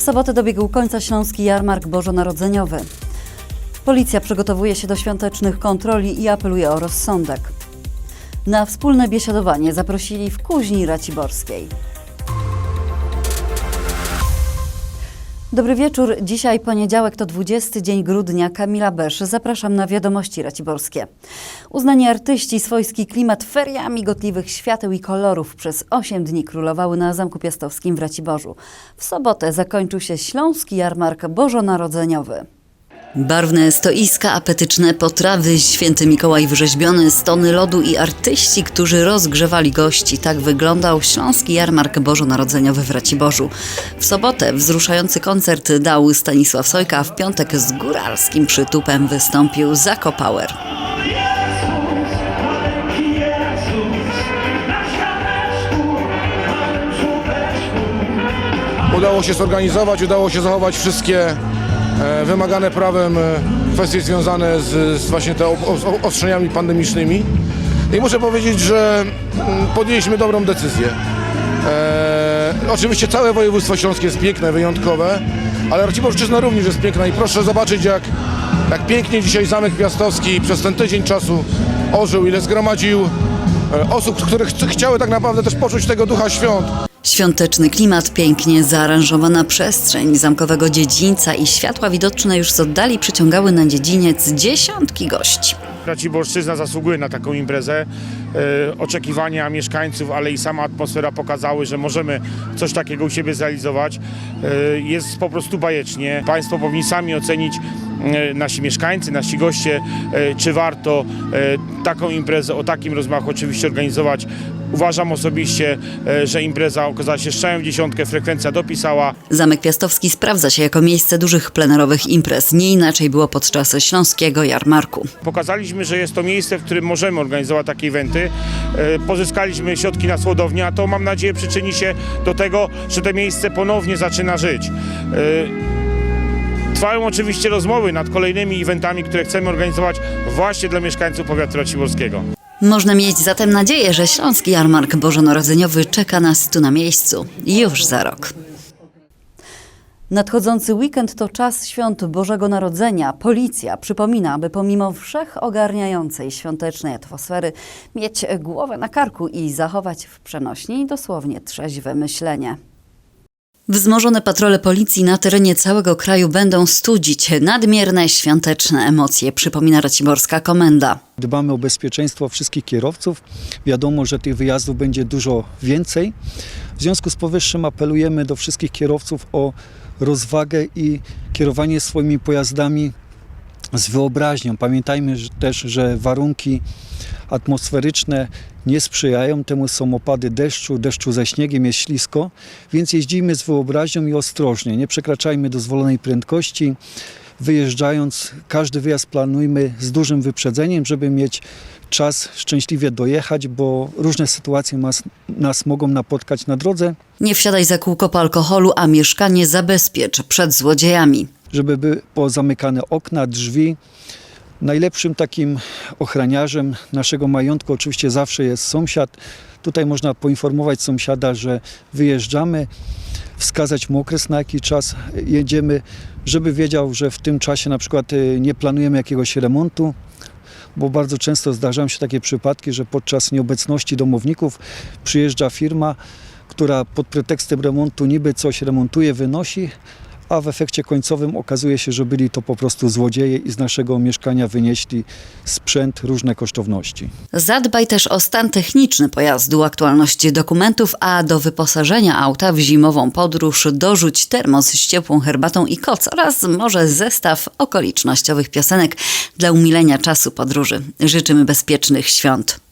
W sobotę dobiegł końca Śląski Jarmark Bożonarodzeniowy. Policja przygotowuje się do świątecznych kontroli i apeluje o rozsądek. Na wspólne biesiadowanie zaprosili w Kuźni Raciborskiej. Dobry wieczór. Dzisiaj poniedziałek to 20 dzień grudnia. Kamila Besz. Zapraszam na wiadomości raciborskie. Uznani artyści, swojski klimat, feria migotliwych świateł i kolorów przez 8 dni królowały na Zamku Piastowskim w Raciborzu. W sobotę zakończył się Śląski Jarmark Bożonarodzeniowy. Barwne stoiska, apetyczne potrawy, święty Mikołaj wyrzeźbiony, stony lodu i artyści, którzy rozgrzewali gości. Tak wyglądał Śląski Jarmark Bożonarodzeniowy w Raciborzu. W sobotę wzruszający koncert dał Stanisław Sojka, a w piątek z góralskim przytupem wystąpił Zako Power. Udało się zorganizować, udało się zachować wszystkie wymagane prawem e, kwestie związane z, z właśnie te ostrzeniami pandemicznymi. I muszę powiedzieć, że mm, podjęliśmy dobrą decyzję. E, oczywiście całe województwo śląskie jest piękne, wyjątkowe, ale Raciborszczyzna również jest piękna i proszę zobaczyć jak, jak pięknie dzisiaj Zamek Piastowski przez ten tydzień czasu ożył, ile zgromadził e, osób, które ch- chciały tak naprawdę też poczuć tego ducha świąt. Świąteczny klimat, pięknie zaaranżowana przestrzeń zamkowego dziedzińca i światła widoczne już z oddali przyciągały na dziedziniec dziesiątki gości. Raciborszczyzna zasługuje na taką imprezę. E, oczekiwania mieszkańców, ale i sama atmosfera pokazały, że możemy coś takiego u siebie zrealizować. E, jest po prostu bajecznie. Państwo powinni sami ocenić, e, nasi mieszkańcy, nasi goście, czy warto taką imprezę o takim rozmachu oczywiście organizować. Uważam osobiście, e, że impreza okazała się strzałem w dziesiątkę, frekwencja dopisała. Zamek Piastowski sprawdza się jako miejsce dużych plenerowych imprez. Nie inaczej było podczas Śląskiego Jarmarku. Pokazaliśmy, że jest to miejsce, w którym możemy organizować takie eventy. E, Pozyskaliśmy środki na słodownię, a to mam nadzieję przyczyni się do tego, że to miejsce ponownie zaczyna żyć. E, Trwają oczywiście rozmowy nad kolejnymi eventami, które chcemy organizować właśnie dla mieszkańców powiatu raciborskiego. Można mieć zatem nadzieję, że Śląski Jarmark Bożonarodzeniowy czeka nas tu na miejscu już za rok. Nadchodzący weekend to czas świąt Bożego Narodzenia. Policja przypomina, aby pomimo wszechogarniającej świątecznej atmosfery mieć głowę na karku i zachować w przenośni dosłownie trzeźwe myślenie. Wzmożone patrole policji na terenie całego kraju będą studzić nadmierne świąteczne emocje, przypomina Raciborska Komenda. Dbamy o bezpieczeństwo wszystkich kierowców. Wiadomo, że tych wyjazdów będzie dużo więcej. W związku z powyższym apelujemy do wszystkich kierowców o rozwagę i kierowanie swoimi pojazdami z wyobraźnią. Pamiętajmy też, że warunki atmosferyczne nie sprzyjają temu, są opady deszczu, deszczu ze śniegiem, jest ślisko, więc jeździmy z wyobraźnią i ostrożnie. Nie przekraczajmy dozwolonej prędkości. Wyjeżdżając, każdy wyjazd planujmy z dużym wyprzedzeniem, żeby mieć czas szczęśliwie dojechać, bo różne sytuacje nas, nas mogą napotkać na drodze. Nie wsiadaj za kółko po alkoholu, a mieszkanie zabezpiecz przed złodziejami. Żeby były pozamykane okna, drzwi. Najlepszym takim ochraniarzem naszego majątku oczywiście zawsze jest sąsiad. Tutaj można poinformować sąsiada, że wyjeżdżamy, wskazać mu okres, na jaki czas jedziemy, żeby wiedział, że w tym czasie na przykład y, nie planujemy jakiegoś remontu, bo bardzo często zdarzają się takie przypadki, że podczas nieobecności domowników przyjeżdża firma, która pod pretekstem remontu niby coś remontuje, wynosi, a w efekcie końcowym okazuje się, że byli to po prostu złodzieje i z naszego mieszkania wynieśli sprzęt, różne kosztowności. Zadbaj też o stan techniczny pojazdu, aktualność dokumentów, a do wyposażenia auta w zimową podróż dorzuć termos z ciepłą herbatą i koc oraz może zestaw okolicznościowych piosenek dla umilenia czasu podróży. Życzymy bezpiecznych świąt.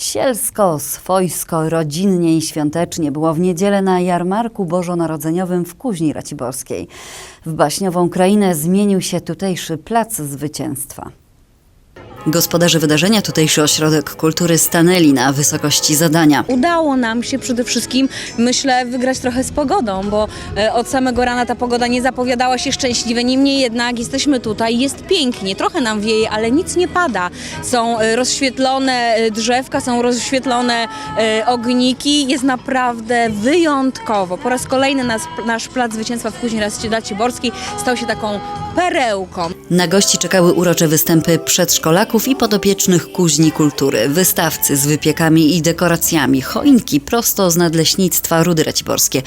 Sielsko, swojsko, rodzinnie i świątecznie było w niedzielę na jarmarku bożonarodzeniowym w Kuźni Raciborskiej. W baśniową krainę zmienił się tutejszy plac zwycięstwa. Gospodarze wydarzenia, tutejszy ośrodek kultury stanęli na wysokości zadania. Udało nam się przede wszystkim, myślę, wygrać trochę z pogodą, bo e, od samego rana ta pogoda nie zapowiadała się szczęśliwie. Niemniej jednak jesteśmy tutaj, jest pięknie, trochę nam wieje, ale nic nie pada. Są e, rozświetlone e, drzewka, są rozświetlone ogniki, jest naprawdę wyjątkowo. Po raz kolejny nas, nasz Plac Zwycięstwa w Kuźni Raciborskiej stał się taką perełką. Na gości czekały urocze występy przedszkolaków i podopiecznych kuźni kultury, wystawcy z wypiekami i dekoracjami, choinki prosto z nadleśnictwa Rudy Raciborskie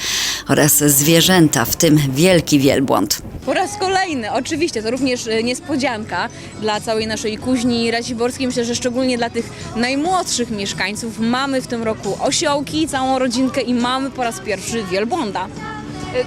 oraz zwierzęta, w tym wielki wielbłąd. Po raz kolejny, oczywiście, to również e, niespodzianka dla całej naszej kuźni raciborskiej. Myślę, że szczególnie dla tych najmłodszych mieszkańców. Mamy w tym roku osiołki, całą rodzinkę i mamy po raz pierwszy wielbłąda.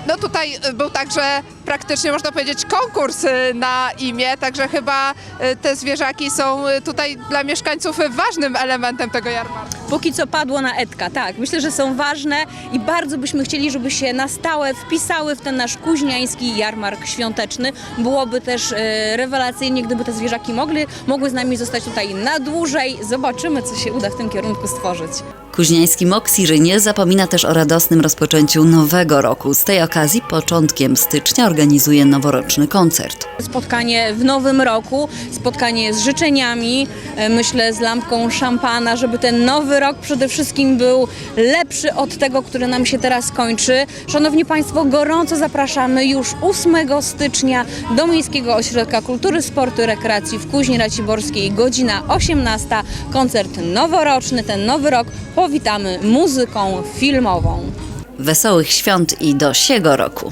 No tutaj y, był także praktycznie można powiedzieć konkurs y, na imię, także chyba y, te zwierzaki są tutaj dla mieszkańców ważnym elementem tego jarmarku. Póki co padło na Edka, tak. Myślę, że są ważne i bardzo byśmy chcieli, żeby się na stałe wpisały w ten nasz kuźniański jarmark świąteczny. Byłoby też rewelacyjnie, gdyby te zwierzaki mogli, mogły z nami zostać tutaj na dłużej. Zobaczymy, co się uda w tym kierunku stworzyć. Kuźniański Moksir nie zapomina też o radosnym rozpoczęciu nowego roku. Z tej okazji początkiem stycznia organizuje noworoczny koncert. Spotkanie w nowym roku, spotkanie z życzeniami, e, myślę z lampką szampana, żeby ten nowy rok przede wszystkim był lepszy od tego, który nam się teraz kończy. Szanowni Państwo, gorąco zapraszamy już 8 stycznia do Miejskiego Ośrodka Kultury, Sportu i Rekreacji w Kuźni Raciborskiej, godzina 18. Koncert noworoczny, ten nowy rok powitamy muzyką filmową. Wesołych świąt i do siego roku.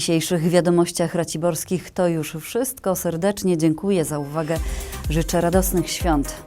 Dzisiejszych wiadomościach raciborskich to już wszystko. Serdecznie dziękuję za uwagę. Życzę radosnych świąt.